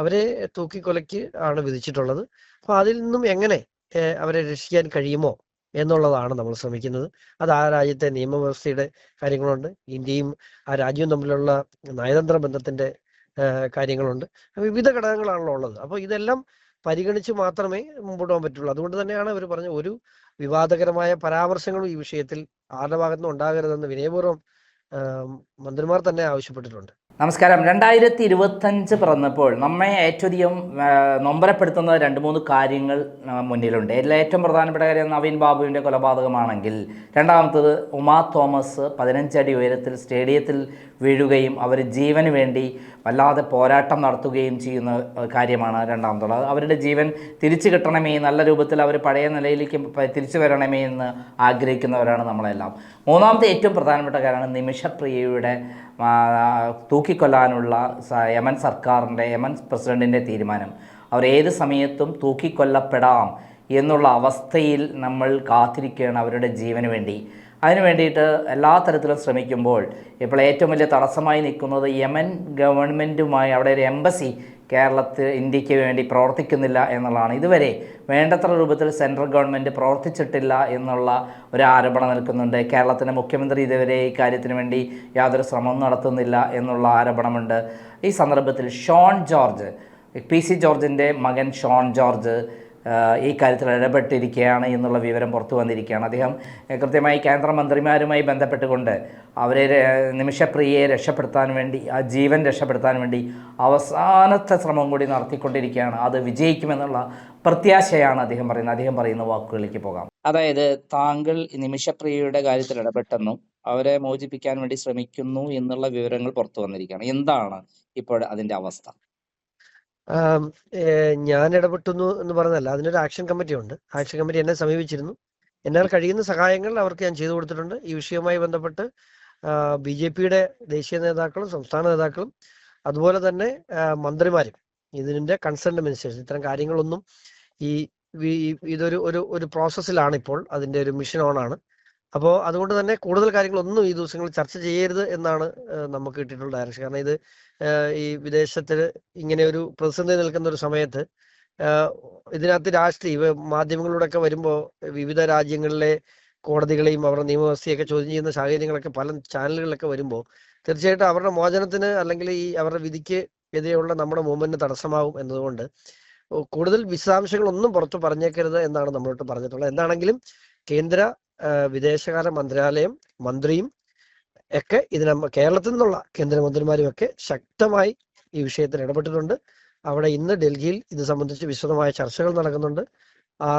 അവരെ തൂക്കിക്കൊലയ്ക്ക് ആണ് വിധിച്ചിട്ടുള്ളത്. അപ്പൊ അതിൽ നിന്നും എങ്ങനെ അവരെ രക്ഷിക്കാൻ കഴിയുമോ എന്നുള്ളതാണ് നമ്മൾ ശ്രമിക്കുന്നത്. അത് ആ രാജ്യത്തെ നിയമവ്യവസ്ഥയുടെ കാര്യങ്ങളുണ്ട്. ഇന്ത്യയും ആ രാജ്യവും തമ്മിലുള്ള നയതന്ത്ര ബന്ധത്തിന്റെ കാര്യങ്ങളുണ്ട്. വിവിധ ഘടകങ്ങളാണല്ലോ ഉള്ളത്. അപ്പോൾ ഇതെല്ലാം പരിഗണിച്ച് മാത്രമേ മുമ്പോട്ട് പോകാൻ പറ്റുള്ളൂ. അതുകൊണ്ട് തന്നെയാണ് അവർ പറഞ്ഞ ഒരു വിവാദകരമായ പരാമർശങ്ങളും ഈ വിഷയത്തിൽ ആരുടെ ഭാഗത്തുനിന്നും ഉണ്ടാകരുതെന്ന് വിനയപൂർവം മന്ത്രിമാർ തന്നെ ആവശ്യപ്പെട്ടിട്ടുണ്ട്. നമസ്കാരം. രണ്ടായിരത്തി ഇരുപത്തഞ്ച് പിറന്നപ്പോൾ നമ്മെ ഏറ്റവും നൊമ്പരപ്പെടുത്തുന്ന രണ്ട് മൂന്ന് കാര്യങ്ങൾ മുന്നിലുണ്ട്. അതിൽ ഏറ്റവും പ്രധാനപ്പെട്ട കാര്യം നവീൻ ബാബുവിന്റെ കൊലപാതകമാണെങ്കിൽ രണ്ടാമത്തത് ഉമാ തോമസ് പതിനഞ്ചടി ഉയരത്തിൽ സ്റ്റേഡിയത്തിൽ വീഴുകയും അവർ ജീവന് വേണ്ടി വല്ലാതെ പോരാട്ടം നടത്തുകയും ചെയ്യുന്ന കാര്യമാണ് രണ്ടാമത്തുള്ളത്. അവരുടെ ജീവൻ തിരിച്ചു കിട്ടണമേ നല്ല രൂപത്തിൽ അവർ പഴയ നിലയിലേക്ക് തിരിച്ചു വരണമേ എന്ന് ആഗ്രഹിക്കുന്നവരാണ് നമ്മളെല്ലാം. മൂന്നാമത്തെ ഏറ്റവും പ്രധാനപ്പെട്ട കാര്യമാണ് നിമിഷപ്രിയയുടെ ആ, തൂക്കിക്കൊല്ലാനുള്ള യമൻ സർക്കാരിന്റെ യമൻ പ്രസിഡന്റിന്റെ തീരുമാനം. അവർ ഏത് സമയത്തും തൂക്കിക്കൊല്ലപ്പെടാം എന്നുള്ള അവസ്ഥയിൽ നമ്മൾ കാത്തിരിക്കുകയാണ് അവരുടെ ജീവന് വേണ്ടി. അതിനു വേണ്ടിയിട്ട് എല്ലാ തരത്തിലും ശ്രമിക്കുമ്പോൾ ഇപ്പോൾ ഏറ്റവും വലിയ തടസ്സമായി നിൽക്കുന്നത് യമൻ ഗവൺമെന്റുമായി അവിടെ ഒരു എംബസി കേരളത്തിൽ ഇന്ത്യയ്ക്ക് വേണ്ടി പ്രവർത്തിക്കുന്നില്ല എന്നുള്ളതാണ്. ഇതുവരെ വേണ്ടത്ര രൂപത്തിൽ സെൻട്രൽ ഗവൺമെന്റ് പ്രവർത്തിച്ചിട്ടില്ല എന്നുള്ള ഒരു ആരോപണം നിൽക്കുന്നുണ്ട്. കേരളത്തിന്റെ മുഖ്യമന്ത്രി ഇതുവരെ ഈ കാര്യത്തിന് വേണ്ടി യാതൊരു ശ്രമവും നടത്തുന്നില്ല എന്നുള്ള ആരോപണമുണ്ട്. ഈ സന്ദർഭത്തിൽ ഷോൺ ജോർജ് പി സി ജോർജിന്റെ മകൻ ഷോൺ ജോർജ് ഈ കാര്യത്തിൽ ഇടപെട്ടിരിക്കുകയാണ് എന്നുള്ള വിവരം പുറത്തു വന്നിരിക്കുകയാണ്. അദ്ദേഹം കൃത്യമായി കേന്ദ്രമന്ത്രിമാരുമായി ബന്ധപ്പെട്ടുകൊണ്ട് അവരെ നിമിഷപ്രിയയെ രക്ഷപ്പെടുത്താൻ വേണ്ടി ആ ജീവൻ രക്ഷപ്പെടുത്താൻ വേണ്ടി അവസാനത്തെ ശ്രമം കൂടി നടത്തിക്കൊണ്ടിരിക്കുകയാണ്. അത് വിജയിക്കുമെന്നുള്ള പ്രത്യാശയാണ് അദ്ദേഹം പറയുന്നത്. അദ്ദേഹം പറയുന്ന വാക്കുകളിലേക്ക് പോകാം. അതായത് താങ്കൾ നിമിഷപ്രിയയുടെ കാര്യത്തിൽ ഇടപെട്ടെന്നും അവരെ മോചിപ്പിക്കാൻ വേണ്ടി ശ്രമിക്കുന്നു എന്നുള്ള വിവരങ്ങൾ പുറത്തു വന്നിരിക്കുകയാണ്. എന്താണ് ഇപ്പോൾ അതിന്റെ അവസ്ഥ? ഞാൻ ഇടപെട്ടുന്നു എന്ന് പറഞ്ഞല്ല അതിനൊരു ആക്ഷൻ കമ്മിറ്റി ഉണ്ട്. ആക്ഷൻ കമ്മിറ്റി എന്നെ സമീപിച്ചിരുന്നു. എന്നാൽ കഴിയുന്ന സഹായങ്ങൾ അവർക്ക് ഞാൻ ചെയ്തു കൊടുത്തിട്ടുണ്ട്. ഈ വിഷയവുമായി ബന്ധപ്പെട്ട് ബി ജെ പിയുടെ ദേശീയ നേതാക്കളും സംസ്ഥാന നേതാക്കളും അതുപോലെ തന്നെ മന്ത്രിമാരും ഇതിന്റെ കൺസേൺഡ് മിനിസ്റ്റേഴ്സ് ഇത്തരം കാര്യങ്ങളൊന്നും ഈ- ഇതൊരു ഒരു ഒരു പ്രോസസ്സിലാണ് ഇപ്പോൾ. അതിന്റെ ഒരു മിഷൻ ഓൺ ആണ്. അപ്പോൾ അതുകൊണ്ട് തന്നെ കൂടുതൽ കാര്യങ്ങളൊന്നും ഈ ദിവസങ്ങളിൽ ചർച്ച ചെയ്യരുത് എന്നാണ് നമുക്ക് കിട്ടിയിട്ടുള്ള ഡയറക്ഷൻ കാരണം ഇത് ഈ വിദേശത്തിൽ ഇങ്ങനെ ഒരു പ്രതിസന്ധി നിൽക്കുന്ന ഒരു സമയത്ത് ഇതിനകത്ത് രാഷ്ട്രീയ മാധ്യമങ്ങളിലൂടെയൊക്കെ വരുമ്പോൾ വിവിധ രാജ്യങ്ങളിലെ കോടതികളെയും അവരുടെ നിയമവ്യവസ്ഥയൊക്കെ ചോദ്യം ചെയ്യുന്ന സാഹചര്യങ്ങളൊക്കെ പല ചാനലുകളിലൊക്കെ വരുമ്പോൾ തീർച്ചയായിട്ടും അവരുടെ മോചനത്തിന് അല്ലെങ്കിൽ ഈ അവരുടെ വിധിക്ക് എതിരെയുള്ള നമ്മുടെ മൂവ്മെന്റിന് തടസ്സമാവും എന്നതുകൊണ്ട് കൂടുതൽ വിശദാംശങ്ങളൊന്നും പുറത്ത് പറഞ്ഞേക്കരുത് എന്നാണ് നമ്മളോട്ട് പറഞ്ഞിട്ടുള്ളത്. എന്താണെങ്കിലും കേന്ദ്ര വിദേശകാര്യ മന്ത്രാലയം മന്ത്രിയും ഒക്കെ ഇതിന് കേരളത്തിൽ നിന്നുള്ള കേന്ദ്രമന്ത്രിമാരും ഒക്കെ ശക്തമായി ഈ വിഷയത്തിൽ ഇടപെട്ടിട്ടുണ്ട്. അവിടെ ഇന്ന് ഡൽഹിയിൽ ഇത് സംബന്ധിച്ച് വിശദമായ ചർച്ചകൾ നടക്കുന്നുണ്ട്. ആ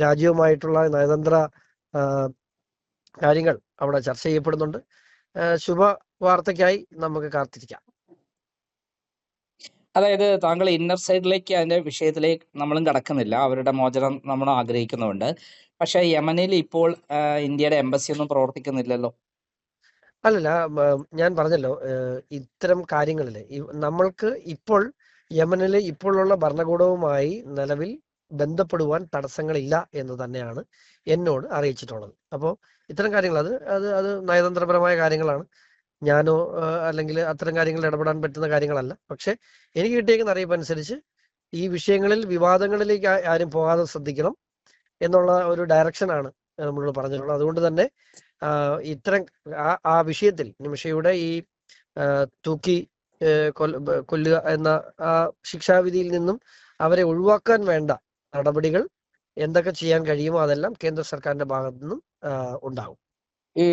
രാജ്യവുമായിട്ടുള്ള നയതന്ത്ര കാര്യങ്ങൾ അവിടെ ചർച്ച ചെയ്യപ്പെടുന്നുണ്ട്. ശുഭ വാർത്തയ്ക്കായി നമുക്ക് കാത്തിരിക്കാം. അതായത് താങ്കൾ ഇന്നർ സൈഡിലേക്ക് അതിന്റെ വിഷയത്തിലേക്ക് നമ്മളും കടക്കുന്നില്ല. അവരുടെ മോചനം നമ്മൾ ആഗ്രഹിക്കുന്നുണ്ട് പക്ഷേ യമനിൽ ഇപ്പോൾ ഇന്ത്യയുടെ എംബസി ഒന്നും പ്രവർത്തിക്കുന്നില്ലല്ലോ. അല്ലല്ല ഞാൻ പറഞ്ഞല്ലോ ഇത്തരം കാര്യങ്ങളിൽ നമ്മൾക്ക് ഇപ്പോൾ യമനിലെ ഇപ്പോഴുള്ള ഭരണകൂടവുമായി നിലവിൽ ബന്ധപ്പെടുവാൻ തടസ്സങ്ങളില്ല എന്ന് തന്നെയാണ് എന്നോട് അറിയിച്ചിട്ടുള്ളത്. അപ്പോൾ ഇത്തരം കാര്യങ്ങൾ അത് അത് അത് നയതന്ത്രപരമായ കാര്യങ്ങളാണ്. ഞാനോ അല്ലെങ്കിൽ അത്തരം കാര്യങ്ങളിൽ ഇടപെടാൻ പറ്റുന്ന കാര്യങ്ങളല്ല. പക്ഷെ എനിക്ക് കിട്ടിയേക്കുന്ന അറിയിപ്പ് അനുസരിച്ച് ഈ വിഷയങ്ങളിൽ വിവാദങ്ങളിലേക്ക് ആരും പോകാതെ ശ്രദ്ധിക്കണം. എന്നുള്ള ഒരു ഡയറക്ഷനാണ് നമ്മളോട് പറഞ്ഞിട്ടുള്ളത്. അതുകൊണ്ട് തന്നെ ഇത്തരം ആ ആ വിഷയത്തിൽ നിമിഷയുടെ ഈ തൂക്കി കൊല്ല- കൊല്ലുക എന്ന ആ ശിക്ഷാവിധിയിൽ നിന്നും അവരെ ഒഴിവാക്കാൻ വേണ്ട നടപടികൾ എന്തൊക്കെ ചെയ്യാൻ കഴിയുമോ അതെല്ലാം കേന്ദ്ര സർക്കാരിന്റെ ഭാഗത്തു നിന്നും ഉണ്ടാകും ഈ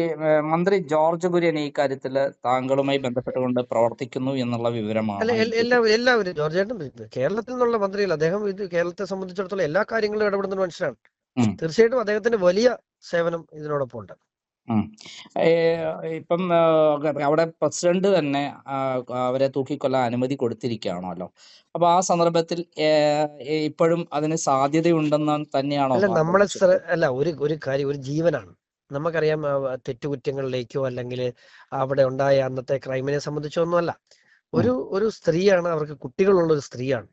മന്ത്രി ജോർജ് കുര്യൻ ഈ കാര്യത്തിൽ താങ്കളുമായി ബന്ധപ്പെട്ടുകൊണ്ട് പ്രവർത്തിക്കുന്നു എന്നുള്ള വിവരമാണ് അല്ല എൽ- എല്ലാവരും ജോർജ് ഏട്ടൻ കേരളത്തിൽ നിന്നുള്ള മന്ത്രിയല്ല. അദ്ദേഹം ഇത് കേരളത്തെ സംബന്ധിച്ചിടത്തോളം എല്ലാ കാര്യങ്ങളിലും ഇടപെടുന്ന മനുഷ്യരാണ് മനുഷ്യനാണ്. തീർച്ചയായിട്ടും അദ്ദേഹത്തിന്റെ വലിയ സേവനം ഇതിനോടൊപ്പം ഉണ്ട്. ഇപ്പം അവിടെ പ്രസിഡന്റ് തന്നെ അവരെ തൂക്കിക്കൊല്ലാൻ അനുമതി കൊടുത്തിരിക്കുകയാണല്ലോ. അപ്പൊ ആ സന്ദർഭത്തിൽ ഇപ്പോഴും അതിന് സാധ്യതയുണ്ടെന്ന് തന്നെയാണോ അല്ല നമ്മളെ അല്ല ഒരു ഒരു കാര്യം ഒരു ജീവനാണ്. നമുക്കറിയാം തെറ്റുകുറ്റങ്ങളിലേക്കോ അല്ലെങ്കിൽ അവിടെ ഉണ്ടായ അന്നത്തെ ക്രൈമിനെ സംബന്ധിച്ചോ ഒന്നുമല്ല ഒരു ഒരു സ്ത്രീയാണ് അവർക്ക് കുട്ടികളുള്ള ഒരു സ്ത്രീയാണ്.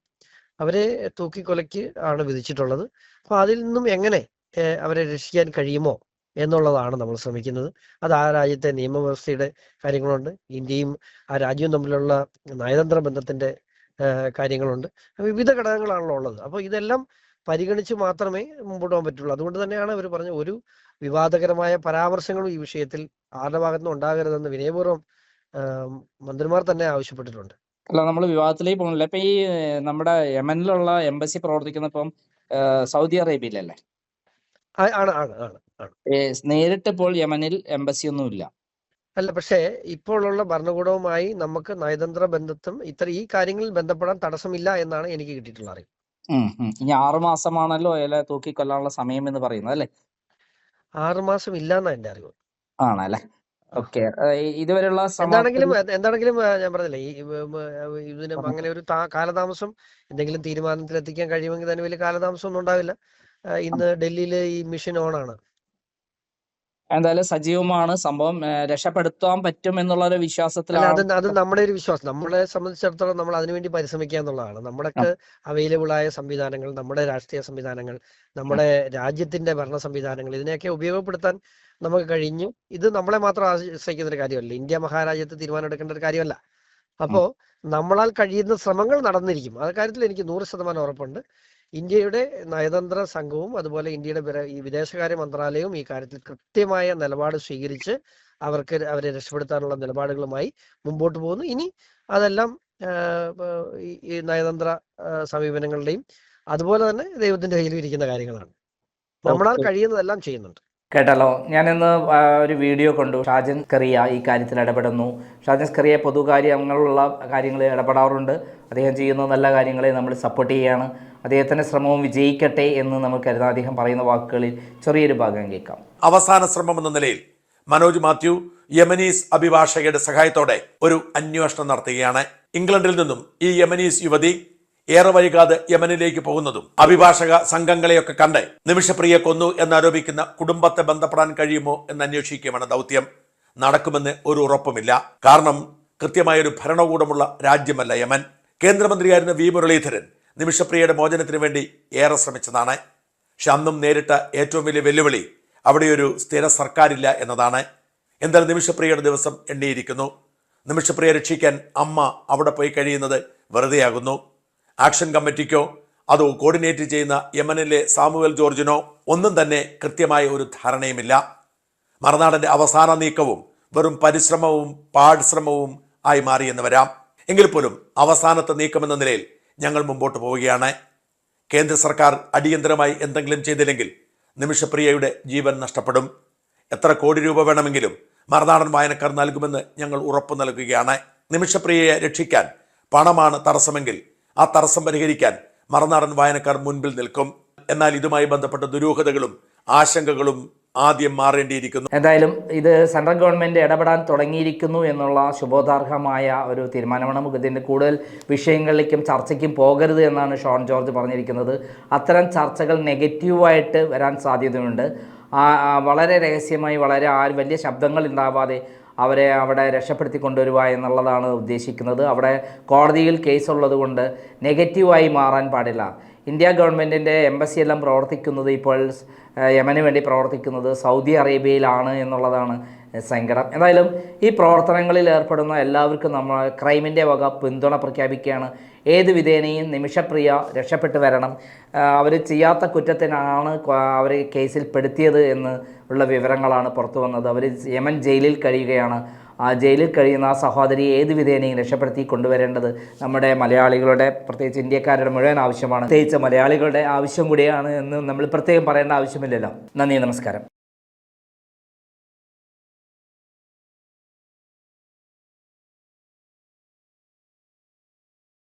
അവരെ തൂക്കിക്കൊലയ്ക്ക് ആണ് വിധിച്ചിട്ടുള്ളത്. അപ്പൊ അതിൽ നിന്നും എങ്ങനെ അവരെ രക്ഷിക്കാൻ കഴിയുമോ എന്നുള്ളതാണ് നമ്മൾ ശ്രമിക്കുന്നത്. അത് ആ രാജ്യത്തെ നിയമവ്യവസ്ഥയുടെ കാര്യങ്ങളുണ്ട്. ഇന്ത്യയും ആ രാജ്യവും തമ്മിലുള്ള നയതന്ത്ര ബന്ധത്തിന്റെ കാര്യങ്ങളുണ്ട്. വിവിധ ഘടകങ്ങളാണല്ലോ ഉള്ളത്. അപ്പോൾ ഇതെല്ലാം പരിഗണിച്ച് മാത്രമേ മുമ്പോട്ട് പോകാൻ പറ്റുള്ളൂ. അതുകൊണ്ട് തന്നെയാണ് അവർ പറഞ്ഞ ഒരു വിവാദകരമായ പരാമർശങ്ങളും ഈ വിഷയത്തിൽ ആരുടെ ഭാഗത്തുനിന്നും ഉണ്ടാകരുതെന്ന് വിനയപൂർവം മന്ത്രിമാർ തന്നെ ആവശ്യപ്പെട്ടിട്ടുണ്ട്. അല്ല നമ്മൾ വിവാദത്തിലേക്ക് പോകുന്നില്ല ഇപ്പൊ ഈ നമ്മുടെ യമനിലുള്ള എംബസി പ്രവർത്തിക്കുന്ന ഇപ്പം സൗദി അറേബ്യയിലല്ലേ? ആ- ആണ് ആണ് ആണ് ആണ്. നേരിട്ട് ഇപ്പോൾ യമനിൽ എംബസി ഒന്നും ഇല്ല. അല്ല പക്ഷേ ഇപ്പോഴുള്ള ഭരണകൂടവുമായി നമുക്ക് നയതന്ത്ര ബന്ധത്തും ഇത്ര ഈ കാര്യങ്ങളിൽ ബന്ധപ്പെടാൻ തടസ്സമില്ല എന്നാണ് എനിക്ക് കിട്ടിയിട്ടുള്ള അറിവ്. ഇനി ആറു മാസമാണല്ലോ അയാളെ തൂക്കിക്കൊല്ലാനുള്ള സമയം എന്ന് പറയുന്നത് അല്ലേ? ആറുമാസം ഇല്ലാന്നാ എന്റെ അറിവ്. ആണല്ലേ? ഓക്കെ. ഇതുവരെയുള്ള എന്താണെങ്കിലും എന്താണെങ്കിലും ഞാൻ പറഞ്ഞില്ലേ ഈ ഇതിന് അങ്ങനെ ഒരു കാലതാമസം എന്തെങ്കിലും തീരുമാനത്തിൽ എത്തിക്കാൻ കഴിയുമെങ്കിൽ തന്നെ വലിയ കാലതാമസം ഒന്നും ഉണ്ടാവില്ല ഇന്ന് ഡൽഹിയിൽ ഈ മിഷൻ ഓൺ ആണ് എന്തായാലും സജീവമാണ് സംഭവം. രക്ഷപ്പെടുത്താൻ പറ്റും എന്നുള്ള ഒരു വിശ്വാസത്തിലാണ് അത് നമ്മുടെ ഒരു വിശ്വാസം. നമ്മളെ സംബന്ധിച്ചിടത്തോളം നമ്മൾ അതിനുവേണ്ടി പരിശ്രമിക്കുക എന്നുള്ളതാണ്. നമ്മുടെയൊക്കെ അവൈലബിൾ ആയ സംവിധാനങ്ങൾ നമ്മുടെ രാഷ്ട്രീയ സംവിധാനങ്ങൾ നമ്മുടെ രാജ്യത്തിന്റെ ഭരണ സംവിധാനങ്ങൾ ഇതിനെയൊക്കെ ഉപയോഗപ്പെടുത്താൻ നമുക്ക് കഴിഞ്ഞു. ഇത് നമ്മളെ മാത്രം ആശ്രയിക്കുന്ന ഒരു കാര്യമല്ല. ഇന്ത്യ മഹാരാജ്യത്ത് തീരുമാനം എടുക്കേണ്ട ഒരു കാര്യമല്ല. അപ്പോ നമ്മളാൽ കഴിയുന്ന ശ്രമങ്ങൾ നടന്നിരിക്കും. ആ കാര്യത്തിൽ എനിക്ക് നൂറ് ശതമാനം ഉറപ്പുണ്ട്. ഇന്ത്യയുടെ നയതന്ത്ര സംഘവും അതുപോലെ ഇന്ത്യയുടെ ഈ വിദേശകാര്യ മന്ത്രാലയവും ഈ കാര്യത്തിൽ കൃത്യമായ നിലപാട് സ്വീകരിച്ച് അവർക്ക് അവരെ രക്ഷപ്പെടുത്താനുള്ള നിലപാടുകളുമായി മുമ്പോട്ട് പോകുന്നു. ഇനി അതെല്ലാം ഈ- നയതന്ത്ര സമീപനങ്ങളുടെയും അതുപോലെ തന്നെ ദൈവത്തിന്റെ കയ്യിലും ഇരിക്കുന്ന കാര്യങ്ങളാണ്. നമ്മളാൽ. കഴിയുന്നതെല്ലാം ചെയ്യുന്നുണ്ട്. കേട്ടല്ലോ. ഞാനിന്ന് ഒരു വീഡിയോ കണ്ടു. ഷാജൻ കറിയ ഈ കാര്യത്തിൽ ഇടപെടുന്നു. ഷാജൻ കറിയ പൊതുകാര്യങ്ങളുള്ള കാര്യങ്ങളിൽ ഇടപെടാറുണ്ട്. അദ്ദേഹം ചെയ്യുന്ന നല്ല കാര്യങ്ങളെ നമ്മൾ സപ്പോർട്ട് ചെയ്യുകയാണ് അദ്ദേഹത്തിന്റെ ശ്രമവും വിജയിക്കട്ടെ എന്ന് നമ്മൾ കരുതാം അദ്ദേഹം പറയുന്ന വാക്കുകളിൽ ചെറിയൊരു ഭാഗം കേൾക്കാം. അവസാന ശ്രമം എന്ന നിലയിൽ മനോജ് മാത്യു യമനീസ് അഭിഭാഷകയുടെ സഹായത്തോടെ ഒരു അന്വേഷണം നടത്തുകയാണ്. ഇംഗ്ലണ്ടിൽ നിന്നും ഈ യമനീസ് യുവതി ഏറെ വൈകാതെ യമനിലേക്ക് പോകുന്നതും അഭിഭാഷക സംഘങ്ങളെയൊക്കെ കണ്ട് നിമിഷപ്രിയെ കൊന്നു എന്നാരോപിക്കുന്ന കുടുംബത്തെ ബന്ധപ്പെടാൻ കഴിയുമോ എന്ന് അന്വേഷിക്കുകയാണ് ദൗത്യം. നടക്കുമെന്ന് ഒരു ഉറപ്പുമില്ല. കാരണം കൃത്യമായൊരു ഭരണകൂടമുള്ള രാജ്യമല്ല യമൻ. കേന്ദ്രമന്ത്രിയായിരുന്ന വി മുരളീധരൻ നിമിഷപ്രിയയുടെ മോചനത്തിന് വേണ്ടി ഏറെ ശ്രമിച്ചതാണ്. പക്ഷെ നേരിട്ട ഏറ്റവും വലിയ വെല്ലുവിളി അവിടെ ഒരു സ്ഥിര സർക്കാരില്ല എന്നതാണ്. എന്തായാലും നിമിഷപ്രിയയുടെ ദിവസം എണ്ണിയിരിക്കുന്നു. നിമിഷപ്രിയ രക്ഷിക്കാൻ അമ്മ അവിടെ പോയി കഴിയുന്നത് വെറുതെയാകുന്നു. ആക്ഷൻ കമ്മിറ്റിക്കോ അതോ കോർഡിനേറ്റ് ചെയ്യുന്ന യമനിലെ സാമുവൽ ജോർജിനോ ഒന്നും തന്നെ കൃത്യമായ ഒരു ധാരണയുമില്ല. മറുനാടന്റെ അവസാന നീക്കവും വെറും പരിശ്രമവും പാഠശ്രമവും ആയി മാറിയെന്ന് വരാം. എങ്കിൽ പോലും അവസാനത്തെ നീക്കമെന്ന നിലയിൽ ഞങ്ങൾ മുമ്പോട്ട് പോവുകയാണ്. കേന്ദ്ര സർക്കാർ അടിയന്തരമായി എന്തെങ്കിലും ചെയ്തില്ലെങ്കിൽ നിമിഷപ്രിയയുടെ ജീവൻ നഷ്ടപ്പെടും. എത്ര കോടി രൂപ വേണമെങ്കിലും മറുനാടൻ വായനക്കാർ നൽകുമെന്ന് ഞങ്ങൾ ഉറപ്പു നൽകുകയാണ്. നിമിഷപ്രിയയെ രക്ഷിക്കാൻ പണമാണ് തടസ്സമെങ്കിൽ ആ തടസ്സം പരിഹരിക്കാൻ മറുനാടൻ വായനക്കാർ മുൻപിൽ നിൽക്കും. എന്നാൽ ഇതുമായി ബന്ധപ്പെട്ട ദുരൂഹതകളും ആശങ്കകളും ആദ്യം മാറേണ്ടിയിരിക്കുന്നു. എന്തായാലും ഇത് സെൻട്രൽ ഗവൺമെന്റ് ഇടപെടാൻ തുടങ്ങിയിരിക്കുന്നു എന്നുള്ള ശുഭോദാർഹമായ ഒരു തീരുമാനമാണ് നമുക്ക് ഇതിന്റെ കൂടുതൽ വിഷയങ്ങളിലേക്കും ചർച്ചയ്ക്കും പോകരുത് എന്നാണ് ഷോൺ ജോർജ് പറഞ്ഞിരിക്കുന്നത്. അത്തരം ചർച്ചകൾ നെഗറ്റീവായിട്ട് വരാൻ സാധ്യതയുണ്ട്. വളരെ രഹസ്യമായി വളരെ ആ വലിയ ശബ്ദങ്ങൾ ഉണ്ടാവാതെ അവരെ അവിടെ രക്ഷപ്പെടുത്തി കൊണ്ടുവരിക എന്നുള്ളതാണ് ഉദ്ദേശിക്കുന്നത്. അവിടെ കോടതിയിൽ കേസുള്ളത് കൊണ്ട് നെഗറ്റീവായി മാറാൻ പാടില്ല. ഇന്ത്യ ഗവൺമെന്റിന്റെ എംബസി എല്ലാം പ്രവർത്തിക്കുന്നത് ഇപ്പോൾ യമന് വേണ്ടി പ്രവർത്തിക്കുന്നത് സൗദി അറേബ്യയിലാണ് എന്നുള്ളതാണ് സങ്കടം. എന്തായാലും ഈ പ്രവർത്തനങ്ങളിൽ ഏർപ്പെടുന്ന എല്ലാവർക്കും നമ്മൾ ക്രൈമിന്റെ വക പിന്തുണ പ്രഖ്യാപിക്കുകയാണ്. ഏത് വിധേനയും നിമിഷപ്രിയ രക്ഷപ്പെട്ടു വരണം. അവർ ചെയ്യാത്ത കുറ്റത്തിനാണ് അവർ കേസിൽ പെടുത്തിയത് എന്ന് ഉള്ള വിവരങ്ങളാണ് പുറത്തു വന്നത്. അവർ യമൻ ജയിലിൽ കഴിയുകയാണ്. ആ ജയിലിൽ കഴിയുന്ന ആ സഹോദരി ഏത് വിധേനയും രക്ഷപ്പെടുത്തി കൊണ്ടുവരേണ്ടത് നമ്മുടെ മലയാളികളുടെ പ്രത്യേകിച്ച് ഇന്ത്യക്കാരുടെ മുഴുവൻ ആവശ്യമാണ്. പ്രത്യേകിച്ച് മലയാളികളുടെ ആവശ്യം കൂടിയാണ് എന്ന് നമ്മൾ പ്രത്യേകം പറയേണ്ട ആവശ്യമില്ലല്ലോ. നന്ദി നമസ്കാരം.